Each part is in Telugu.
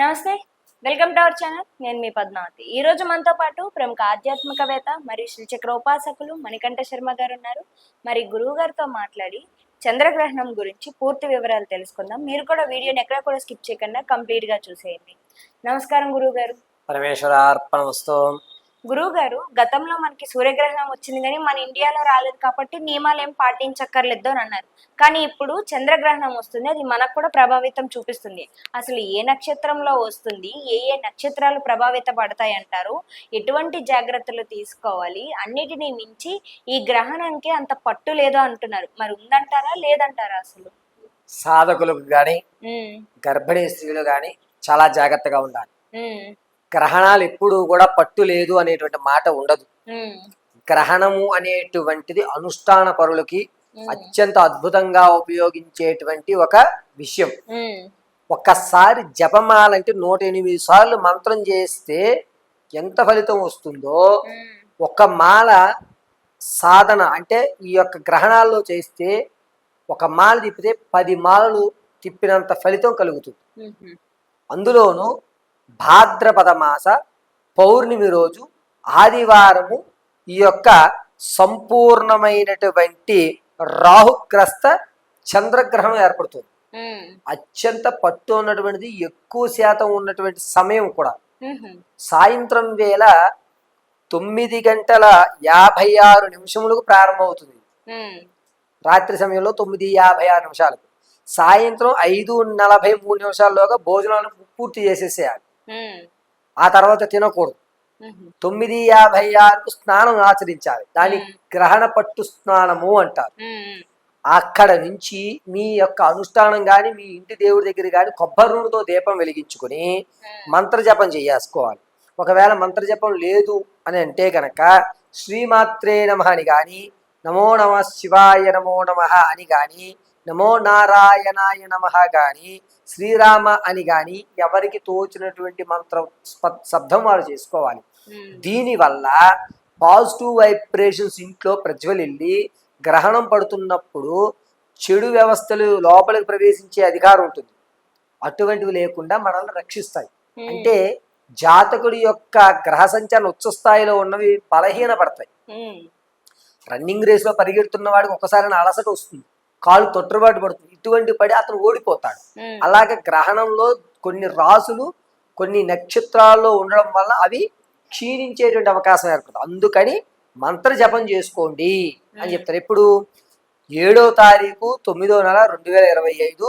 నమస్తే. వెల్కమ్ టు అవర్ ఛానల్ నేను మీ పద్మావతి. ఈ రోజు మనతో పాటు ప్రముఖ ఆధ్యాత్మికవేత్త మరియు శ్రీచక్ర ఉపాసకులు మణికంఠ శర్మ గారు ఉన్నారు. మరి గురువు గారితో మాట్లాడి చంద్రగ్రహణం గురించి పూర్తి వివరాలు తెలుసుకుందాం. మీరు కూడా వీడియోని ఎక్కడ కూడా స్కిప్ చేయకుండా కంప్లీట్గా చూసేయండి. నమస్కారం గురువు గారు. పరమేశ్వర అర్పణ గురువు గారు గతంలో మనకి సూర్యగ్రహణం వచ్చింది కానీ మన ఇండియాలో రాలేదు కాబట్టి నియమాలు ఏం పాటించక్కర్లేదు అని అన్నారు. కానీ ఇప్పుడు చంద్రగ్రహణం వస్తుంది అది మనకు కూడా ప్రభావితం చూపిస్తుంది. అసలు ఏ నక్షత్రంలో వస్తుంది ఏ ఏ నక్షత్రాలు ప్రభావిత పడతాయి అంటారు? ఎటువంటి జాగ్రత్తలు తీసుకోవాలి? అన్నిటినీ మించి ఈ గ్రహణానికి అంత పట్టు లేదో అంటున్నారు. మరి ఉందంటారా లేదంటారా అసలు? సాధకులకు గాని ఉమ్, గర్భిణీ స్త్రీలు గాని చాలా జాగ్రత్తగా ఉండాలి. గ్రహణాలు ఎప్పుడు కూడా పట్టు లేదు అనేటువంటి మాట ఉండదు. గ్రహణము అనేటువంటిది అనుష్ఠాన పరులకి అత్యంత అద్భుతంగా ఉపయోగించేటువంటి ఒక విషయం. ఒక్కసారి జపమాల అంటే నూట ఎనిమిది సార్లు మంత్రం చేస్తే ఎంత ఫలితం వస్తుందో ఒక మాల సాధన అంటే ఈ యొక్క గ్రహణాల్లో చేస్తే ఒక మాల తిప్పితే పది మాలలు తిప్పినంత ఫలితం కలుగుతుంది. అందులోనూ భాద్రపద మాస పౌర్ణమి రోజు ఆదివారము ఈ యొక్క సంపూర్ణమైనటువంటి రాహుగ్రస్త చంద్రగ్రహణం ఏర్పడుతుంది. అత్యంత పట్టు ఉన్నటువంటిది ఎక్కువ శాతం ఉన్నటువంటి సమయం కూడా. సాయంత్రం వేళ తొమ్మిది గంటల యాభై ఆరు నిమిషములకు ప్రారంభమవుతుంది. రాత్రి సమయంలో తొమ్మిది యాభై ఆరు నిమిషాలకు. సాయంత్రం ఐదు నలభై మూడు నిమిషాల్లోగా భోజనాలు పూర్తి చేసేసేయాలి. ఆ తర్వాత తినకూడదు. తొమ్మిది యాభై ఆరుకు స్నానం ఆచరించాలి. దాని గ్రహణ పట్టు స్నానము అంటారు. అక్కడ నుంచి మీ యొక్క అనుష్ఠానం కానీ మీ ఇంటి దేవుడి దగ్గర కానీ కొబ్బరి నూనెతో దీపం వెలిగించుకొని మంత్రజపం చేసుకోవాలి ఒకవేళ మంత్రజపం లేదు అని అంటే కనుక శ్రీమాత్రే నమ అని కానీ నమో నమ శివాయ నమో నమ అని కానీ నమో నారాయణాయ నమ కానీ శ్రీరామ అని కానీ ఎవరికి తోచినటువంటి మంత్ర శబ్దం వారు చేసుకోవాలి. దీనివల్ల పాజిటివ్ వైబ్రేషన్స్ ఇంట్లో ప్రజ్వలిల్లి గ్రహణం పడుతున్నప్పుడు చెడు వ్యవస్థలు లోపలికి ప్రవేశించే అధికారం ఉంటుంది. అటువంటివి లేకుండా మనల్ని రక్షిస్తాయి. అంటే జాతకుడి యొక్క గ్రహ సంచారం ఉచ్చ స్థాయిలో ఉన్నవి బలహీన పడతాయి రన్నింగ్ రేస్లో పరిగెడుతున్న వాడికి ఒకసారి అలసట వస్తుంది. కాలు తొట్టుబాటు పడుతుంది. ఇటువంటి పడి అతను ఓడిపోతాడు. అలాగే గ్రహణంలో కొన్ని రాసులు కొన్ని నక్షత్రాల్లో ఉండడం వల్ల అవి క్షీణించేటువంటి అవకాశం ఏర్పడుతుంది. అందుకని మంత్ర జపం చేసుకోండి అని చెప్తారు. ఎప్పుడు? ఏడో తారీఖు తొమ్మిదో నెల రెండు వేల ఇరవై ఐదు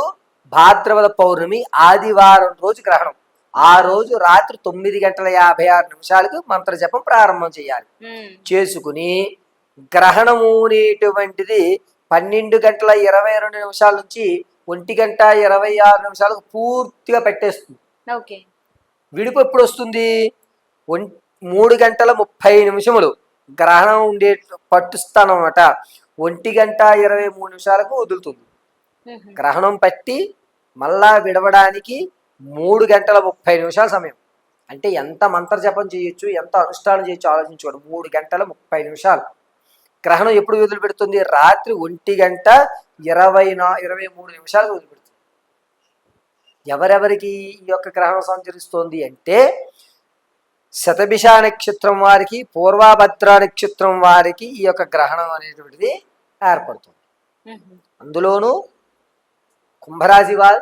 భాద్రపద పౌర్ణమి ఆదివారం రోజు గ్రహణం. ఆ రోజు రాత్రి తొమ్మిది గంటల యాభై ఆరు నిమిషాలకు మంత్ర జపం ప్రారంభం చేయాలి. చేసుకుని గ్రహణము అనేటువంటిది పన్నెండు గంటల ఇరవై రెండు నిమిషాల నుంచి ఒంటి గంట ఇరవై ఆరు నిమిషాలకు పూర్తిగా పెట్టేస్తుంది. ఓకే. విడుపు ఎప్పుడు వస్తుంది? ఒం- మూడు గంటల ముప్పై నిమిషములు. గ్రహణం ఉండే పట్టుస్తాను అనమాట ఒంటి గంట ఇరవై మూడు నిమిషాలకు వదులుతుంది. గ్రహణం పట్టి మళ్ళా విడవడానికి మూడు గంటల ముప్పై నిమిషాల సమయం. అంటే ఎంత మంత్ర జపం చేయొచ్చు ఎంత అనుష్ఠానం చేయొచ్చు ఆలోచించుకోండి. మూడు గంటల ముప్పై నిమిషాలు. గ్రహణం ఎప్పుడు వదిలిపెడుతుంది? రాత్రి ఒంటి గంట ఇరవై నా ఇరవై మూడు నిమిషాలకు వదిలిపెడుతుంది. ఎవరెవరికి ఈ యొక్క గ్రహణం సంచరిస్తోంది అంటే శతభిష నక్షత్రం వారికి పూర్వభద్ర నక్షత్రం వారికి ఈ యొక్క గ్రహణం అనేటువంటిది ఏర్పడుతుంది. అందులోనూ కుంభరాశి వారు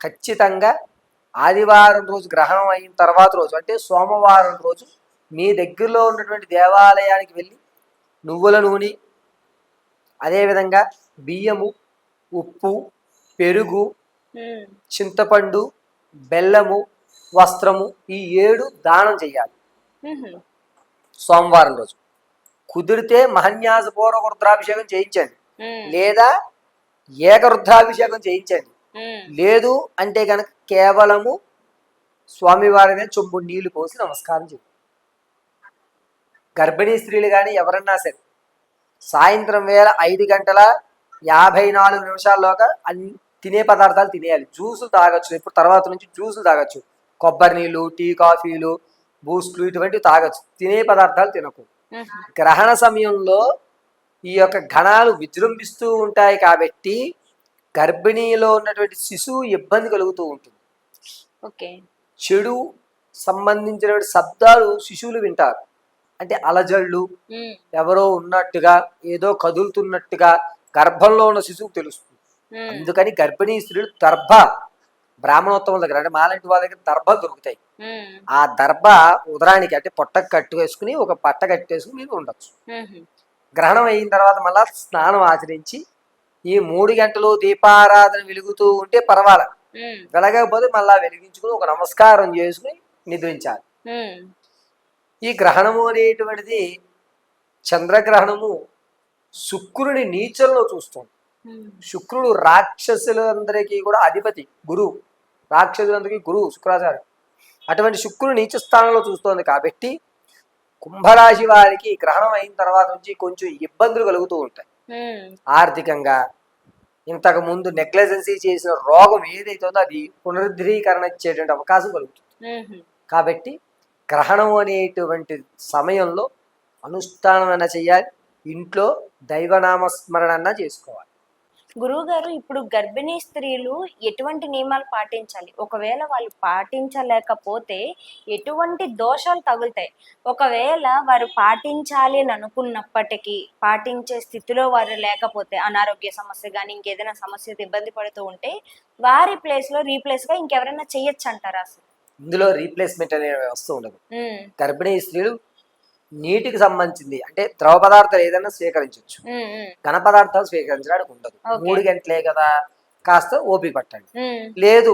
ఖచ్చితంగా ఆదివారం రోజు గ్రహణం అయిన తర్వాత రోజు అంటే సోమవారం రోజు మీ దగ్గరలో ఉన్నటువంటి దేవాలయానికి వెళ్ళి నువ్వుల నూనె అదేవిధంగా బియ్యము ఉప్పు పెరుగు చింతపండు బెల్లము వస్త్రము ఈ ఏడు దానం చేయాలి. సోమవారం రోజు. కుదిరితే మహన్యాసపూర్వక రుద్రాభిషేకం చేయించండి. లేదా ఏకరుద్రాభిషేకం చేయించండి. ఉమ్, లేదు అంటే కనుక కేవలము స్వామివారి మీద చొంబు నీళ్ళు పోసి నమస్కారం చేయండి గర్భిణీ స్త్రీలు కానీ ఎవరన్నా సరే సాయంత్రం వేళ ఐదు గంటల యాభై నాలుగు నిమిషాల్లోగా అన్ని తినే పదార్థాలు తినేయాలి. జ్యూసులు తాగొచ్చు. ఇప్పుడు తర్వాత నుంచి జ్యూసులు తాగొచ్చు. కొబ్బరి నీళ్ళు టీ కాఫీలు బూస్ట్లు ఇటువంటివి తాగొచ్చు. తినే పదార్థాలు తినకు. గ్రహణ సమయంలో ఈ యొక్క ఘనాలు విజృంభిస్తూ ఉంటాయి కాబట్టి గర్భిణీలో ఉన్నటువంటి శిశువు ఇబ్బంది కలుగుతూ ఉంటుంది. ఓకే. చెడు సంబంధించిన శబ్దాలు శిశువులు వింటారు. అంటే అలజళ్ళు ఎవరో ఉన్నట్టుగా ఏదో కదులుతున్నట్టుగా గర్భంలో ఉన్న శిశువుకు తెలుస్తుంది. అందుకని గర్భిణీ స్త్రీలు దర్భ బ్రాహ్మణోత్తముల దగ్గర అంటే మాలాంటి వాళ్ళ దగ్గర దర్భ దొరుకుతాయి. ఆ దర్భ ఉదరానికి అంటే పొట్టకు కట్టు వేసుకుని ఒక బట్ట కట్టేసుకుని మీరు ఉండొచ్చు. గ్రహణం అయిన తర్వాత మళ్ళా స్నానం ఆచరించి ఈ మూడు గంటలు దీపారాధన వెలుగుతూ ఉంటే పర్వాలే. వెలగకపోతే మళ్ళా వెలిగించుకుని ఒక నమస్కారం చేసుకుని నిద్రించాలి. ఈ గ్రహణము అనేటువంటిది చంద్రగ్రహణము శుక్రుని నీచంలో చూస్తుంది. శుక్రుడు రాక్షసులందరికీ కూడా అధిపతి గురువు. రాక్షసులందరికీ గురువు శుక్రాచార్య అటువంటి శుక్రుడు నీచ స్థానంలో చూస్తోంది కాబట్టి కుంభరాశి వారికి గ్రహణం అయిన తర్వాత నుంచి కొంచెం ఇబ్బందులు కలుగుతూ ఉంటాయి. ఆర్థికంగా ఇంతకు ముందు నెగ్లెజెన్సీ చేసిన రోగం ఏదైతే ఉందో అది పునరుద్ధరీకరణ ఇచ్చేటువంటి అవకాశం కలుగుతుంది. కాబట్టి గ్రహణం అనేటువంటి సమయంలో అనుష్ఠానమైనా చేయాలి. ఇంట్లో దైవనామస్మరణ చేసుకోవాలి. గురువు గారు ఇప్పుడు గర్భిణీ స్త్రీలు ఎటువంటి నియమాలు పాటించాలి? ఒకవేళ వాళ్ళు పాటించలేకపోతే ఎటువంటి దోషాలు తగులుతాయి? ఒకవేళ వారు పాటించాలి అని అనుకున్నప్పటికీ పాటించే స్థితిలో వారు లేకపోతే అనారోగ్య సమస్య కానీ ఇంకేదైనా సమస్యతో ఇబ్బంది పడుతూ ఉంటే వారి ప్లేస్లో రీప్లేస్గా ఇంకెవరైనా చేయొచ్చు అంటారా అసలు? ఇందులో రీప్లేస్మెంట్ అనే వ్యవస్థ ఉండదు. గర్భిణీ స్త్రీలు నీటికి సంబంధించింది అంటే ద్రవ పదార్థాలు ఏదైనా స్వీకరించవచ్చు. ఘన పదార్థాలు స్వీకరించడానికి ఉండదు. మూడు గంటలే కదా కాస్త ఓపిక పట్టండి. లేదు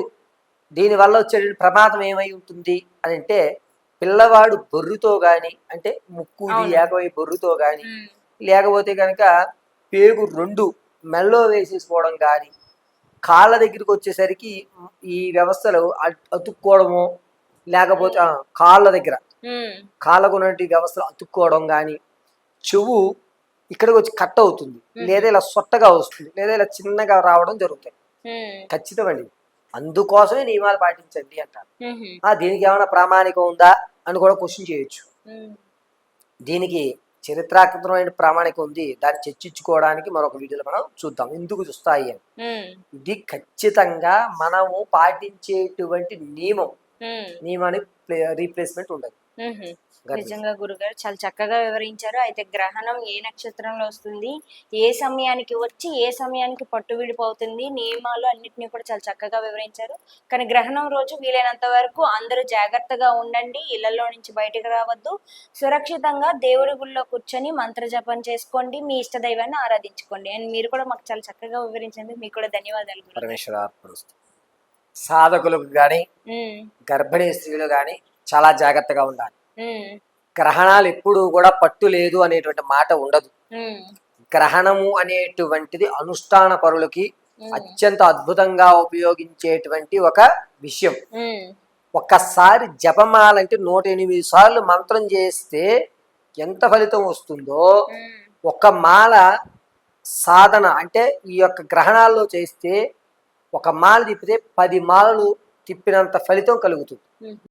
దీనివల్ల వచ్చే ప్రమాదం ఏమై ఉంటుంది అని అంటే పిల్లవాడు బొర్రుతో గాని అంటే ముక్కు. ఏకమై బొర్రుతో గాని లేకపోతే కనుక పేగు రెండు మెల్లో వేసేసుకోవడం కానీ కాళ్ళ దగ్గరికి వచ్చేసరికి ఈ వ్యవస్థలు అతుక్కోవడము లేకపోతే కాళ్ళ దగ్గర. కాళ్ళకు ఉన్నటువంటి వ్యవస్థలు అతుక్కోవడం కానీ చెవు ఇక్కడికి వచ్చి కట్ అవుతుంది. లేదా ఇలా సొట్టగా వస్తుంది. లేదా ఇలా చిన్నగా రావడం జరుగుతాయి. ఉమ్, ఖచ్చితమండి అందుకోసమే నియమాలు పాటించండి అంటారు. దీనికి ఏమైనా ప్రామాణికం ఉందా అని కూడా క్వశ్చన్ చేయొచ్చు. దీనికి చరిత్రాత్మకమైన ప్రామాణికం ఉంది. దాన్ని చర్చించుకోవడానికి మరొక వీడియోలో మనం చూద్దాం. ఎందుకు చూస్తాయి అని. ఇది ఖచ్చితంగా మనము పాటించేటువంటి నియమం. నియమానికి రీప్లేస్మెంట్ ఉండదు. నిజంగా గురుగారు చాలా చక్కగా వివరించారు. అయితే గ్రహణం ఏ నక్షత్రంలో వస్తుంది ఏ సమయానికి వచ్చి ఏ సమయానికి పట్టు విడిపోతుంది నియమాలు అన్నిటినీ కూడా చాలా చక్కగా వివరించారు. కానీ గ్రహణం రోజు వీలైనంత వరకు అందరూ జాగ్రత్తగా ఉండండి ఇళ్ళలో నుంచి బయటకు రావద్దు. సురక్షితంగా దేవుడి గుళ్ళో కూర్చొని మంత్ర జపం చేసుకోండి మీ ఇష్ట దైవాన్ని ఆరాధించుకోండి. అండ్ మీరు కూడా మాకు చాలా చక్కగా వివరించండి మీకు కూడా ధన్యవాదాలు సాధకులకు కానీ గర్భిణీ స్త్రీలు కానీ చాలా జాగ్రత్తగా ఉండాలి. గ్రహణాలు ఎప్పుడు కూడా పట్టు లేదు అనేటువంటి మాట ఉండదు. గ్రహణము అనేటువంటిది అనుష్ఠాన పరులకి అత్యంత అద్భుతంగా ఉపయోగించేటువంటి ఒక విషయం. ఒక్కసారి జపమాల అంటే నూట ఎనిమిది సార్లు మంత్రం చేస్తే ఎంత ఫలితం వస్తుందో ఒక మాల సాధన అంటే ఈ యొక్క గ్రహణాల్లో చేస్తే ఒక మాల తిప్పితే పది మాలలు తిప్పినంత ఫలితం కలుగుతుంది.